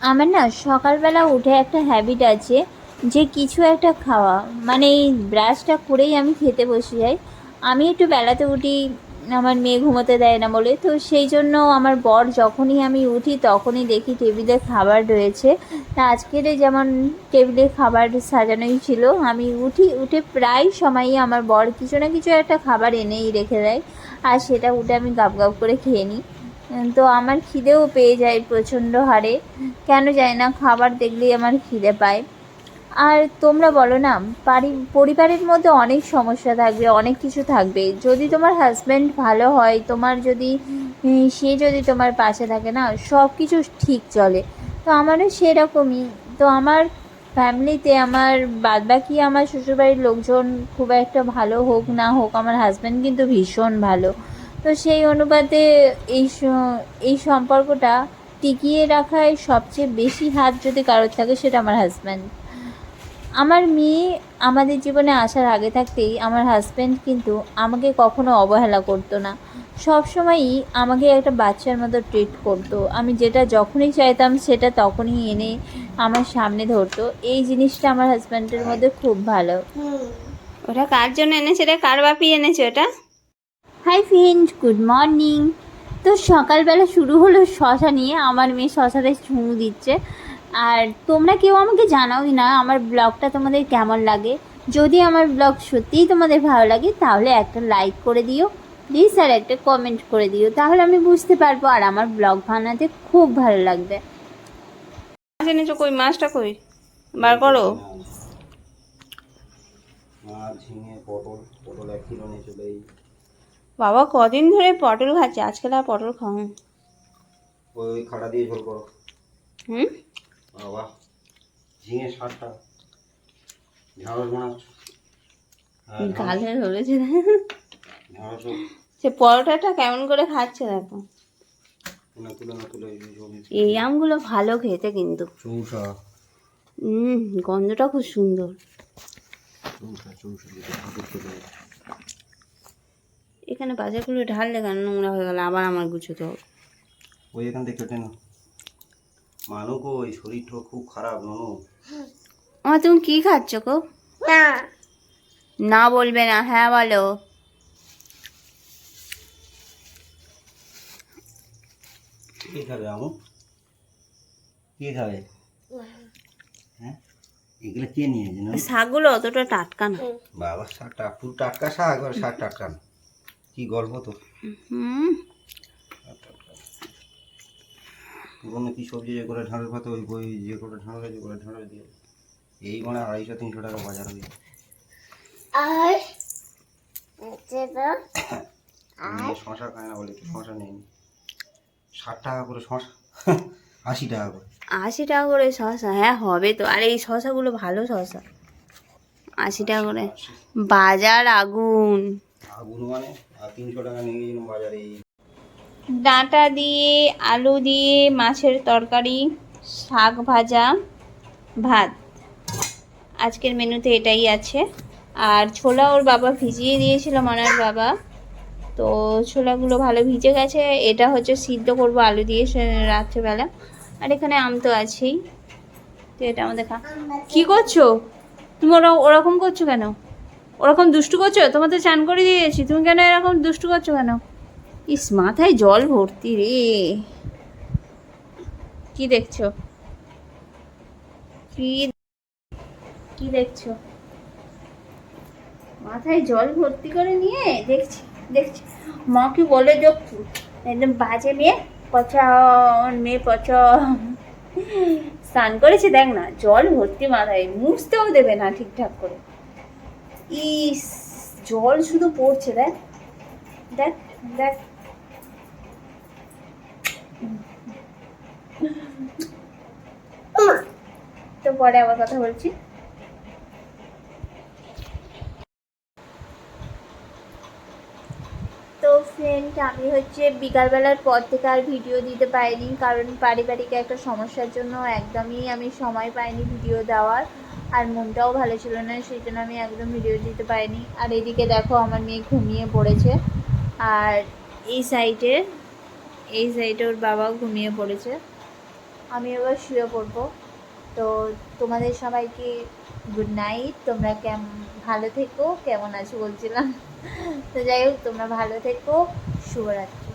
আমার না সকালবেলা উঠে একটা হ্যাবিট আছে যে কিছু একটা খাওয়া। মানে এই ব্রাশটা করেই আমি খেতে বসে যাই। আমি একটু বেলাতে উঠি, আমার মেয়ে ঘুমোতে দেয় না বলে। তো সেই জন্য আমার বর যখনই আমি উঠি তখনই দেখি টেবিলে খাবার রয়েছে। তা আজকের যেমন টেবিলে খাবার সাজানোই ছিল, আমি উঠি, উঠে প্রায় সময়ই আমার বর কিছু না কিছু একটা খাবার এনেই রেখে দেয়। আর সেটা উঠে আমি গাপ গাপ করে খেয়ে নিই। তো আমার খিদেও পেয়ে যায় প্রচণ্ড হারে। কেন যায় না, খাবার দেখলেই আমার খিদে পায়। আর তোমরা বলো না, পারি, পরিবারের মধ্যে অনেক সমস্যা থাকবে, অনেক কিছু থাকবে। যদি তোমার হাজব্যান্ড ভালো হয়, তোমার যদি সে যদি তোমার পাশে থাকে না সব কিছু ঠিক চলে। তো আমারও সেরকমই। তো আমার ফ্যামিলিতে আমার বাদবাকি, আমার শ্বশুরবাড়ির লোকজন খুব একটা ভালো হোক না হোক, আমার হাজব্যান্ড কিন্তু ভীষণ ভালো। তো সেই অনুপাতে এই এই সম্পর্কটা টিকিয়ে রাখায় সবচেয়ে বেশি হাত যদি কারোর থাকে সেটা আমার হাজব্যান্ড আমার মেয়ে আমাদের জীবনে আসার আগে থাকতেই আমার হাজব্যান্ড কিন্তু আমাকে কখনো অবহেলা করতো না। সব সময়ই আমাকে একটা বাচ্চার মতো ট্রিট করতো। আমি যেটা যখনই চাইতাম সেটা তখনই এনে আমার সামনে ধরতো। এই জিনিসটা আমার হাজব্যান্ডের মধ্যে খুব ভালো। ওটা কার জন্য এনেছে এটা কার বাপি এনেছে ওটা? Hi friend good morning. তো সকালবেলা শুরু হলো শশা নিয়ে। আমার মেয়ে শশাতে চুমু দিচ্ছে। আর তোমরা কেউ আমাকে জানাওই না আমার ব্লগটা তোমাদের কেমন লাগে। যদি আমার ব্লগ সত্যিই তোমাদের ভালো লাগে তাহলে একটা লাইক করে দিও প্লিজ আর একটা কমেন্ট করে দিও। তাহলে আমি বুঝতে পারব আর আমার ব্লগ বানাতে খুব ভালো লাগবে। মাছ এনেছো কই? মাছটা কই? বার করো। ঝিঙে পটল পটল এক কিলো নিয়ে চলে এই বাবা কদিন ধরে পটল খাচ্ছে আজকাল আর পটল খাও ওই খাটা দিয়ে ঝোল করো। হুম? বাবা ঝিঙে ষাটটা ঢেঁড়স বানাচ্ছ? হ্যাঁ, গালে ধরেছে সে পরোটাটা কেমন করে খাচ্ছে দেখো। এই আমগুলো ভালো খেতে কিন্তু। হুম গন্ধটা খুব সুন্দর চৌষা চৌষা দিতে ঠাকুর করে এখানে বাজারগুলো ঢাললে কেন নোংরা হয়ে গেল আবার আমার গুছোতে হবে। ওই এখান থেকে কেটে না মানু গো এই শরীরটা খুব খারাপ ননু। আমার তুমি কি খাচ্ছ গো? না। বলবে না হ্যাঁ বলো। কি খাবে আমু? কি খাবে? হ্যাঁ? এগুলো কে নিয়েছে না শাকগুলো অতটা টাটকা না। বাবা শাকটা পুরো টাটকা শাক আর শাক টাটকা না। কি গল্প তো? পুরোনো কি সবজি যে করে ঢাঁড়ের ভাতে ওই বই যে করে ঢাঁড়ে যে করে ঢাঁড়ে দিয়ে এই মানে আড়াইশো তিনশো টাকা বাজার হয়ে শশা খায় না বলে শশা নেই ষাট টাকা করে শশা আশি টাকা করে। আশি টাকা করে শশা হ্যাঁ হবে তো। আর এই শশাগুলো ভালো শশা। আশি টাকা করে। বাজার আগুন। মানে? ডাঁটা দিয়ে, আলু দিয়ে, মাছের তরকারি, শাক ভাজা, ভাত। আজকের মেনুতে এটাই আছে। আর ছোলা ওর বাবা ভিজিয়ে দিয়েছিল, মনার বাবা। তো ছোলাগুলো ভালো ভিজে গেছে। এটা হচ্ছে সিদ্ধ করব আলু দিয়ে রাত্রেবেলা। আর এখানে আম তো আছেই। তো এটা আমাদের খা কী করছ? তুমি ওরা ওরকম করছ কেন? ওরকম দুষ্টু করছ? তোমার তো চান করে দিয়েছি তুমি কেন এরকম দুষ্টু করছ কেন? ইস, মাথায় জল ভর্তি রে। কি দেখছ? কি কি দেখছ? মাথায় জল ভর্তি করে নিয়ে দেখছি দেখছি। মা কি বলে দেখছি একদম বাজে মেয়ে পচা আমার মেয়ে পচা স্নান করেছে, দেখ না, জল ভর্তি মাথায়। মুছতেও দেবে না ঠিকঠাক করে। ইস, জল শুধু পড়ছে, দেখ দেখ দেখ। তো পরে আবার কথা বলছি। তো ফ্রেন্ড আমি হচ্ছে বিকালবেলার পর থেকে আর ভিডিও দিতে পারিনি, কারণ পারিবারিক একটা সমস্যার জন্য একদমই আমি সময় পাইনি ভিডিও দেওয়ার। আর মনটাও ভালো ছিল না সেই জন্য আমি একদম ভিডিও দিতে পারিনি। আর এদিকে দেখো আমার মেয়ে ঘুমিয়ে পড়েছে। আর এই সাইডে এই সাইডে ওর বাবাও ঘুমিয়ে পড়েছে। আমি এবার শুয়ে পড়ব। তো তোমাদের সবাইকে গুড নাইট তোমরা কেম, ভালো থেকো। কেমন আছো বলছিলাম। তো যাই হোক, তোমরা ভালো থেকো। শুভরাত্রি।